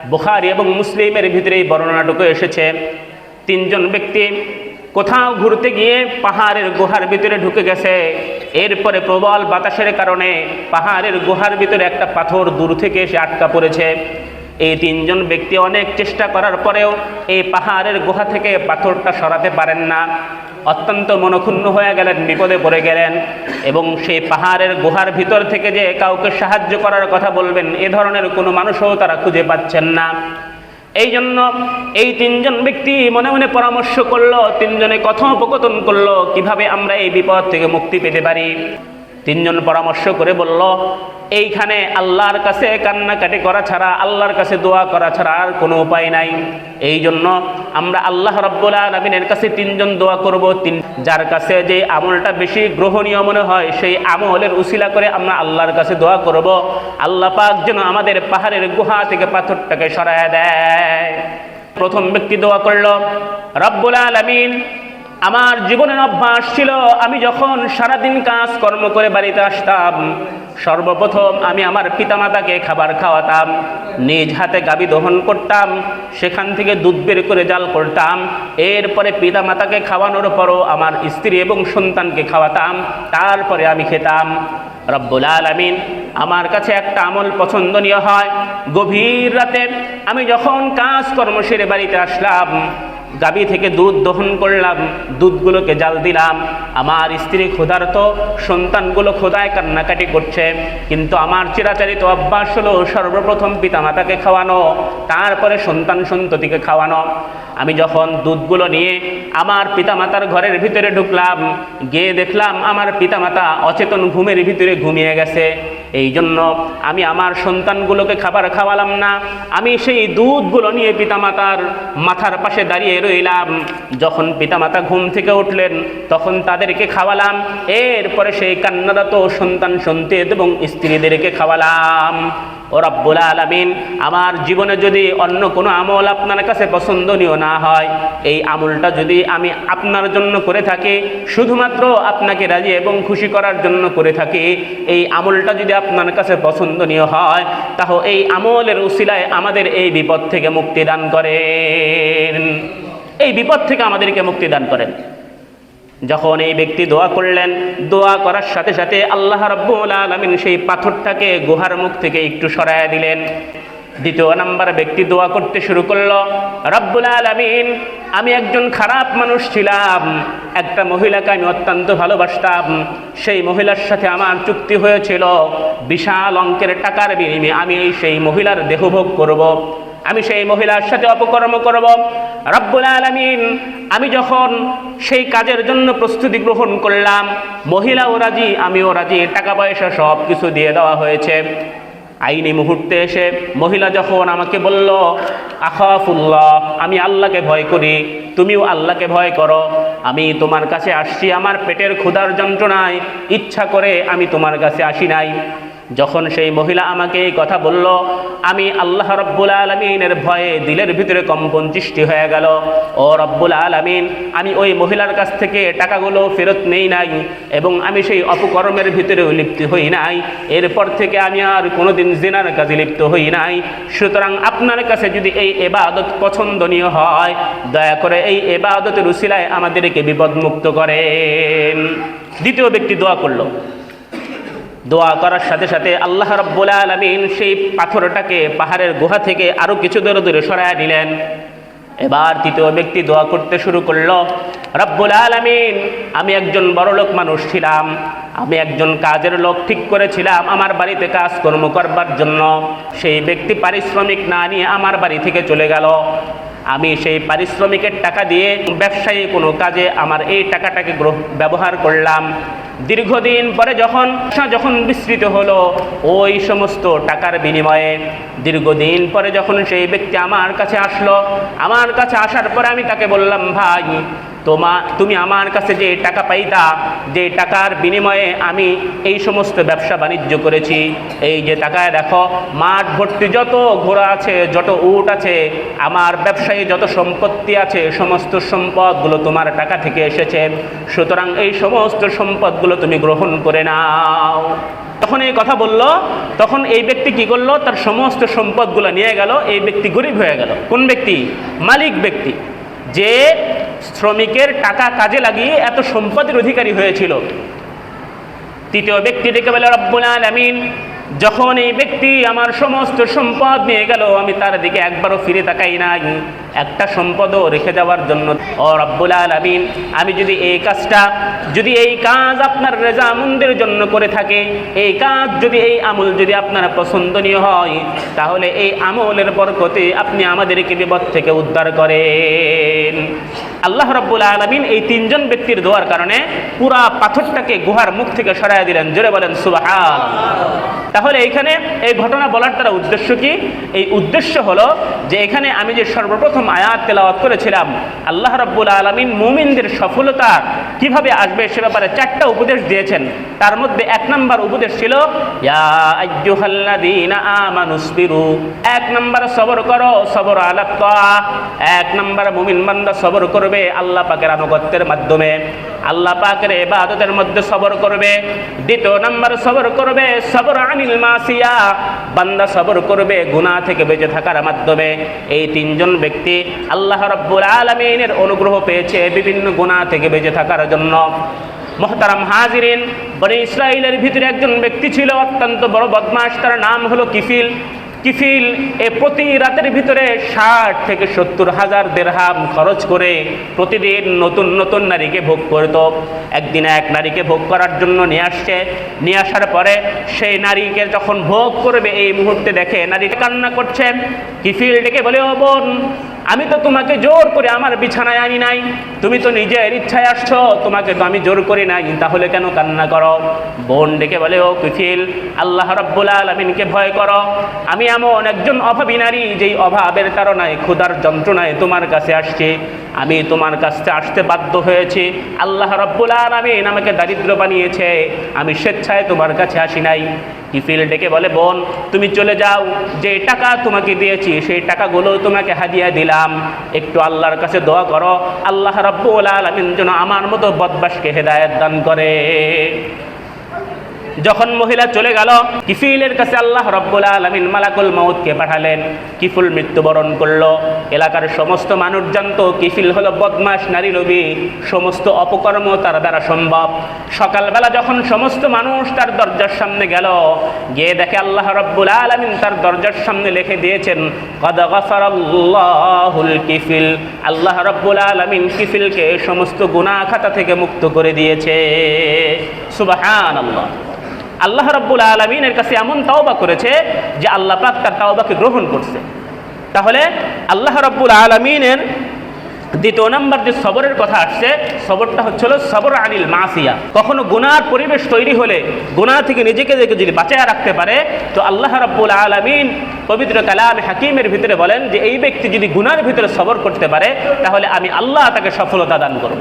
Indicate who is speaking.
Speaker 1: বুখারি এবং মুসলিমের ভিতরে এই বর্ণনাটুকু এসেছে। তিনজন ব্যক্তি কোথাও ঘুরতে গিয়ে পাহাড়ের গুহার ভিতরে ঢুকে গেছে। এরপরে প্রবল বাতাসের কারণে পাহাড়ের গুহার ভিতরে একটা পাথর দূর থেকে এসে আটকা পড়েছে। এই তিনজন ব্যক্তি অনেক চেষ্টা করার পরেও এই পাহাড়ের গুহা থেকে পাথরটা সরাতে পারেন না। অত্যন্ত মনক্ষুণ্ণ হয়ে গেলেন, বিপদে পড়ে গেলেন এবং সেই পাহাড়ের গুহার ভিতর থেকে যে কাউকে সাহায্য করার কথা বলবেন, এ ধরনের কোনো মানুষও তারা খুঁজে পাচ্ছেন না। এই জন্য এই তিনজন ব্যক্তি মনে মনে পরামর্শ করল, তিনজনে কথোপকথন করল, কীভাবে আমরা এই বিপদ থেকে মুক্তি পেতে পারি। তিনজন পরামর্শ করে বলল, এইখানে আল্লাহর কাছে কান্নাকাটি করা ছাড়া, আল্লাহর কাছে দোয়া করা ছাড়া আর কোনো উপায় নাই। এই জন্য আমরা আল্লাহ রব্বুল আলমিনের কাছে তিনজন দোয়া করব। তিন যার কাছে যে আমলটা বেশি গ্রহণীয় মনে হয়, সেই আমলের উসিলা করে আমরা আল্লাহর কাছে দোয়া করব। আল্লাহ পাক যেন আমাদের পাহাড়ের গুহা থেকে পাথরটাকে সরায় দেয়। প্রথম ব্যক্তি দোয়া করল, রব্বুল আলমিন আমার জীবনের অভ্যাস ছিল, আমি যখন সারাদিন কাজ কর্ম করে বাড়িতে আসতাম, সর্বপ্রথম আমি আমার পিতামাতাকে খাবার খাওয়াতাম, নিজ হাতে গাবি দহন করতাম, সেখান থেকে দুধ বের করে জাল করতাম, এরপরে পিতামাতাকে খাওয়ানোর পরও আমার স্ত্রী এবং সন্তানকে খাওয়াতাম, তারপরে আমি খেতাম। রব্বুল আলমিন আমার কাছে একটা আমল পছন্দনীয় হয়। গভীর রাতে আমি যখন কাজ কর্ম সেরে বাড়িতে আসলাম গাবি থেকে দুধ দহন করলাম, দুধগুলোকে জাল দিলাম। আমার স্ত্রী ক্ষুধার্ত, সন্তানগুলো ক্ষুধায় কান্নাকাটি করছে। কিন্তু আমার চিরাচারিত অভ্যাস হলো সর্বপ্রথম পিতামাতাকে খাওয়ানো, তারপরে সন্তান সন্ততিকে খাওয়ানো। আমি যখন দুধগুলো নিয়ে আমার পিতামাতার ঘরের ভিতরে ঢুকলাম, গিয়ে দেখলাম আমার পিতামাতা অচেতন ঘুমের ভিতরে ঘুমিয়ে গেছে। এই জন্য আমি আমার সন্তানগুলোকে খাবার খাওয়ালাম না। আমি সেই দুধগুলো নিয়ে পিতামাতার মাথার পাশে দাঁড়িয়ে রইলাম। যখন পিতামাতা ঘুম থেকে উঠলেন, তখন তাদেরকে খাওয়ালাম। এরপরে সেই কান্নারত সন্তান সন্তেদ এবং স্ত্রীদেরকে খাওয়ালাম। ও রব্বুল আলমিন, আমার জীবনে যদি অন্য কোনো আমল আপনার কাছে পছন্দনীয় না হয়, এই আমলটা যদি আমি আপনার জন্য করে থাকি, শুধুমাত্র আপনাকে রাজি এবং খুশি করার জন্য করে থাকি, এই আমলটা যদি আপনার কাছে পছন্দনীয় হয়, তাহলে এই আমলের উসিলায় আমাদের এই বিপদ থেকে মুক্তি দান করেন। এই বিপদ থেকে আমাদেরকে মুক্তি দান করেন। যখন এই ব্যক্তি দোয়া করলেন, দোয়া করার সাথে সাথে আল্লাহ রব্বুল আলমিন সেই পাথরটাকে গুহার মুখ থেকে একটু সরাইয়া দিলেন দ্বিতীয় নাম্বার ব্যক্তি দোয়া করতে শুরু করল, রব্বুল আলমিন, আমি একজন খারাপ মানুষ ছিলাম, একটা মহিলাকে আমি অত্যন্ত ভালোবাসতাম, সেই মহিলার সাথে আমার চুক্তি হয়েছিল, বিশাল অঙ্কের টাকার বিনিময়ে আমি সেই মহিলার দেহভোগ করব। আমি সেই মহিলার সাথে অপকর্ম করব। রব্বুল আলমিন, আমি যখন সেই কাজের জন্য প্রস্তুতি গ্রহণ করলাম, মহিলাও রাজি, আমিও রাজি টাকা পয়সা সব কিছু দিয়ে দেওয়া হয়েছে। আইনি মুহূর্তে এসে মহিলা যখন আমাকে বলল, আখাফুল্লাহ, আমি আল্লাহকে ভয় করি, তুমিও আল্লাহকে ভয় করো, আমি তোমার কাছে আসছি, আমার পেটের ক্ষুধার যন্ত্রণায় ইচ্ছা করে আমি তোমার কাছে আসি নাই। যখন সেই মহিলা আমাকে এই কথা বলল, আমি আল্লাহ রব্বুল আলমিনের ভয়ে দিলের ভিতরে কম্পন সৃষ্টি হয়ে গেল। ও রব্বুল আলমিন, আমি ওই মহিলার কাছ থেকে টাকাগুলো ফেরত নেই নাই এবং আমি সেই অপকর্মের ভিতরেও লিপ্ত হই নাই। এরপর থেকে আমি আর কোনোদিন জেনার কাজে লিপ্ত হই নাই। সুতরাং আপনার কাছে যদি এই এবাদত পছন্দনীয় হয়, দয়া করে এই এবাদতের উসিলায় আমাদেরকে বিপদমুক্ত করেন। দ্বিতীয় ব্যক্তি দোয়া করল। দোয়া করার সাথে সাথে আল্লাহ রব্বুল আলমিন সেই পাথরটাকে পাহাড়ের গুহা থেকে আরও কিছু দূরে দূরে সরায় নিলেন এবার তৃতীয় ব্যক্তি দোয়া করতে শুরু করল, রব্বুল আলমিন, আমি একজন বড়লোক মানুষ ছিলাম। আমি একজন কাজের লোক ঠিক করেছিলাম আমার বাড়িতে কাজকর্ম করবার জন্য। সেই ব্যক্তি পারিশ্রমিক না নিয়ে আমার বাড়ি থেকে চলে গেল। আমি সেই পারিশ্রমিকের টাকা দিয়ে ব্যবসায়ী কোনো কাজে আমার এই টাকাটাকে ব্যবহার করলাম। দীর্ঘদিন পরে যখন যখন বিস্তৃত হলো, ওই সমস্ত টাকার বিনিময়ে দীর্ঘদিন পরে যখন সেই ব্যক্তি আমার কাছে আসলো, আমার কাছে আসার পরে আমি তাকে বললাম, ভাই তোমা, তুমি আমার কাছে যে টাকা পাইতা, যে টাকার বিনিময়ে আমি এই সমস্ত ব্যবসা বাণিজ্য করেছি। এই যে টাকায় দেখো, মাঠ ভর্তি যত ঘোড়া আছে, যত উট আছে, আমার ব্যবসায়ী যত সম্পত্তি আছে, সমস্ত সম্পদগুলো তোমার টাকা থেকে এসেছে। সুতরাং এই সমস্ত সম্পদগুলো তুমি গ্রহণ করে নাও। তখন এই কথা বলল, তখন এই ব্যক্তি কি করল, তার সমস্ত সম্পদগুলো নিয়ে গেল, এই ব্যক্তি গরিব হয়ে গেল। কোন ব্যক্তি? মালিক ব্যক্তি। যে শ্রমিকের টাকা কাজে লাগিয়ে এত সম্পদের অধিকারী হয়েছিল। তৃতীয় ব্যক্তিটিকে বলে রব্বুল আলামিন যখন এই ব্যক্তি আমার সমস্ত সম্পদ নিয়ে গেল, আমি তার দিকে একবারও ফিরে তাকাই নাই। একটা সম্পদও রেখে যাওয়ার জন্য। ও রব্বুল আলামিন, আমি যদি এই কাজটা, যদি এই কাজ আপনার রেজামন্দের জন্য করে থাকে, এই কাজ যদি, এই আমল যদি আপনার পছন্দনীয় হয়, তাহলে এই আমলের বরকতে আপনি আমাদেরকে বিপদ থেকে উদ্ধার করেন। আল্লাহ রব্বুল আলমিন এই তিনজন ব্যক্তির দোয়ার কারণে পুরা পাথরটাকে গুহার মুখ থেকে সরাই দিলেন। জোরে বলেন, সুবাহান। তাহলে এইখানে এই ঘটনা বলার তারা উদ্দেশ্য কি? এই উদ্দেশ্য হলো যে এখানে আমি যে সর্বপ্রথম আয়াত তেলাওয়াত করেছিলাম, আল্লাহ রব্বুল আলমিন মুমিনদের সফলতা কীভাবে আসবে সে ব্যাপারে চারটা উপদেশ দিয়েছেন। তার মধ্যে এক নম্বর উপদেশ ছিল এক নম্বর, সবর করো, সবর আলা তাআ এক নম্বর, মুমিন বান্দা সবর করবে আল্লাহ পাকের আনুগত্যের মাধ্যমে। আল্লাহ পাকের ইবাদতের মধ্যে সবর করবে। দ্বিতীয় নম্বর সবর করবে, সবর আনিল মাসিয়া। বান্দা সবর করবে, গুনাহ থেকে বেঁচে থাকার মাধ্যমে। এই তিনজন ব্যক্তি আল্লাহ রাব্বুল আলামিনের অনুগ্রহ পেয়েছে বিভিন্ন গুনাহ থেকে বেঁচে থাকার জন্য। মোহতারাম হাজিরিন, বনে ইসরায়েলের ভিতরে একজন ব্যক্তি ছিল, অত্যন্ত বড় বদমাস তার নাম হলো কিফিল। কিফিল এ প্রতি রাতের ভিতরে ষাট থেকে সত্তর হাজার দেড়হাম খরচ করে প্রতিদিন নতুন নতুন নারীকে ভোগ করত একদিন এক নারীকে ভোগ করার জন্য নিয়ে আসছে। নিয়ে আসার পরে সেই নারীকে যখন ভোগ করবে, এই মুহূর্তে দেখে নারীটা কান্না করছে। কিফিল ডেকে বলে, ও বোন আমি তো তোমাকে জোর করে আমার বিছানায় আনি নাই। তুমি তো নিজের ইচ্ছায় আসছো, তোমাকে তো আমি জোর করি নাই। তাহলে কেন কান্না করো? বোন ডেকে বলে, ও কুফিল, আল্লাহ রব্বুল আলমিনকে ভয় করো। আমি এমন একজন অভাবী নারী, যেই অভাবের কারণায় ক্ষুধার যন্ত্রণায় তোমার কাছে আসছি। আমি তোমার কাছে আসতে বাধ্য হয়েছি। আল্লাহ রব্বুল আলমিন আমাকে দারিদ্র বানিয়েছে। আমি স্বেচ্ছায় তোমার কাছে আসি নাই। কিফিল ডেকে বলে, বোন, তুমি চলে যাও। যে টাকা তোমাকে দিয়েছি, সেই টাকাগুলো তোমাকে হাদিয়া দিলাম। একটু আল্লাহর কাছে দোয়া করো। আল্লাহ রব্বুল আলমিন যেন আমার মতো বদবাসকে হেদায়ত দান করে। যখন মহিলা চলে গেল, কিফিলের কাছে আল্লাহ রব্বুল আলমিন মালাকুল মৌতকে পাঠালেন। কিফুল মৃত্যুবরণ করল। এলাকার সমস্ত মানুষ জানতো কিফিল হলো বদমাস নারী নবী। সমস্ত অপকর্ম তার দ্বারা সম্ভব। সকালবেলা যখন সমস্ত মানুষ তার দরজার সামনে গেল, গিয়ে দেখে আল্লাহ রব্বুল আলমিন তার দরজার সামনে লিখে দিয়েছেন কিফিল। আল্লাহ রব্বুল আলমিন কিফিলকে সমস্ত গুনাহ খাতা থেকে মুক্ত করে দিয়েছে। সুবাহান আল্লাহ আল্লাহ রব্বুল আলমিনের কাছে এমন তাওবা করেছে যে আল্লাহ পাক তার তাওবাকে গ্রহণ করছে। তাহলে আল্লাহ রব্বুল আলমিনের দ্বিতীয় নম্বর যে সবরের কথা আসছে, সবরটা হচ্ছিল সবর আনিল মাসিয়া। কখনো গুনার পরিবেশ তৈরি হলে গুনাহ থেকে নিজেকে যদি বাঁচায় রাখতে পারে, তো আল্লাহ রব্বুল আলমিন পবিত্র কালাম হাকিমের ভিতরে বলেন যে, এই ব্যক্তি যদি গুনার ভিতরে সবর করতে পারে, তাহলে আমি আল্লাহ তাকে সফলতা দান করব।